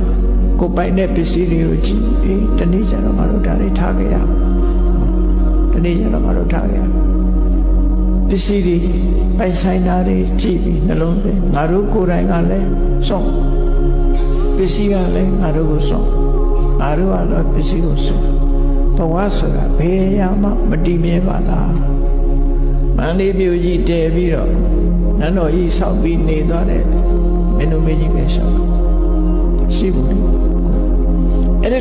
့ ကိုယ်ပိုင်တဲ့ပစ္စည်းတွေကိုကြည့်အေးတနေ့ကျတော့ငါတို့ဒါတွေထားခဲ့ရအောင်တနေ့ကျတော့ငါတို့ထားခဲ့ရအောင်ပစ္စည်းတွေပိုင်ဆိုင်တာတွေကြည့်ပြီးနှလုံးသွင်းငါတို့ကိုယ်တိုင်ကလည်းစောင့်ပစ္စည်းကလည်းငါတို့ကိုစောင့်ငါတို့ကတော့ပစ္စည်းကိုစောင့်ဘဝဆိုတာဘယ်ရမှမတည်မြဲပါလားမန္လေးမြို့ကြီးတည်ပြီးတော့နန်းတော်ကြီးဆောက်ပြီးနေသွားတဲ့မင်းတို့မင်းကြီးပဲရှောက်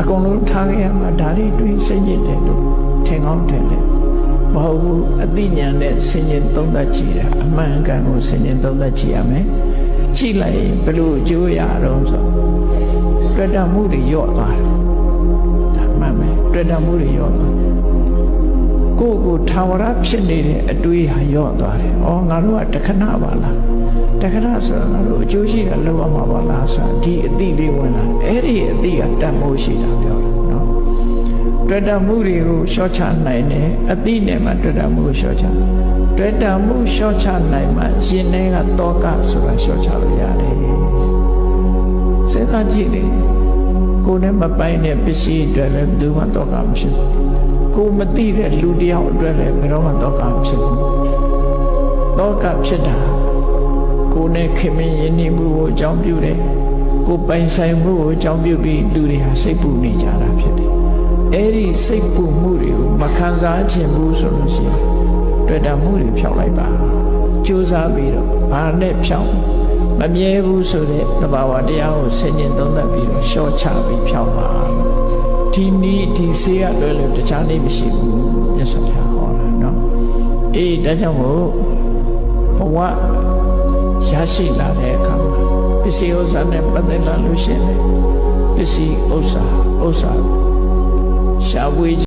အကုန်လုံးထားခဲ့ရမှာဒါတွေတွေးစိတ်ညစ်တယ်လို့ထင်ကောင်းထင်တယ်မဟုတ်ဘူးအသိဉာဏ်နဲ့ဆင်ញင်သုံးသပ်ကြည့်တာအမှန်ကန်ကိုဆင်ញင်သုံးသပ်ကြည့်ရမယ်ကြည့်လိုက်ရင်ဘယ်လိုအကျိုးရတော့ဆိုတွေ့တာမှုတွေရော့သွားတယ်ဒါမှန်မယ်တွေ့တာမှုတွေရော့သွားတယ် ကိုယ့်ကိုထာဝရဖြစ်နေတဲ့အတွေးဟာရော့သွားတယ်။အော်ငါတို့ကတခဏပါလား။တခဏဆိုတော့ငါတို့အကျိုးရှိတာလောက်ရမှာပါလားဆိုတာဒီအတိလေးဝင်လာ။အဲ့ဒီအတိကတတ်မိုးရှိတာပြောတာနော်။တွေ့တာမှုတွေကိုရှော့ချနိုင်တယ်။အတိနဲ့မှတွေ့တာမှုကိုရှော့ချ။တွေ့တာမှုရှော့ချနိုင်မှရှင်ထဲကတောကဆိုတာရှော့ချလို့ရတယ်။စဉ်းစားကြည့်လေ။ ကိုယ်နဲ့မပိုင်းတဲ့ပစ္စည်းအတွက်လည်းဘယ်သူမှတောကမရှိဘူး။ကိုမသိတဲ့လူတယောက်အတွက်လည်းဘယ်တော့မှတောကမဖြစ်ဘူးတောကဖြစ်တာကိုနဲ့ခင်မင်းယဉ်နေမှုကိုအကြောင်းပြုတယ်ကိုပိုင်ဆိုင်မှုကိုအကြောင်းပြုပြီးလူတွေဟာစိတ်ပူနေကြတာဖြစ်တယ်အဲ့ဒီစိတ်ပူမှုတွေကိုမခံစားခြင်းဘူးဆိုလို့ရှိရင်တွေ့တာမှုတွေဖြောက်လိုက်ပါကြိုးစားပြီးတော့ဘာနဲ့ဖြောက် မမြဲဘူးဆိုတဲ့သဘာဝတရားကိုဆင်ញင်သုံးသပ်ပြီးတော့ရှော့ချပြီးဖြောက်ပါဒီနီးဒီဆေးရလွယ်လို့တခြားနေမရှိဘူးမြတ်စွာဘုရားဟောတာเนาะအေးဒါကြောင့်မို့ဘဝရရှိလာတဲ့အခါမှာပစ္စည်းဥစ္စာနဲ့ပတ်သက်လာလို့ရှိရင်ပစ္စည်းဥစ္စာဥစ္စာရှားဝေး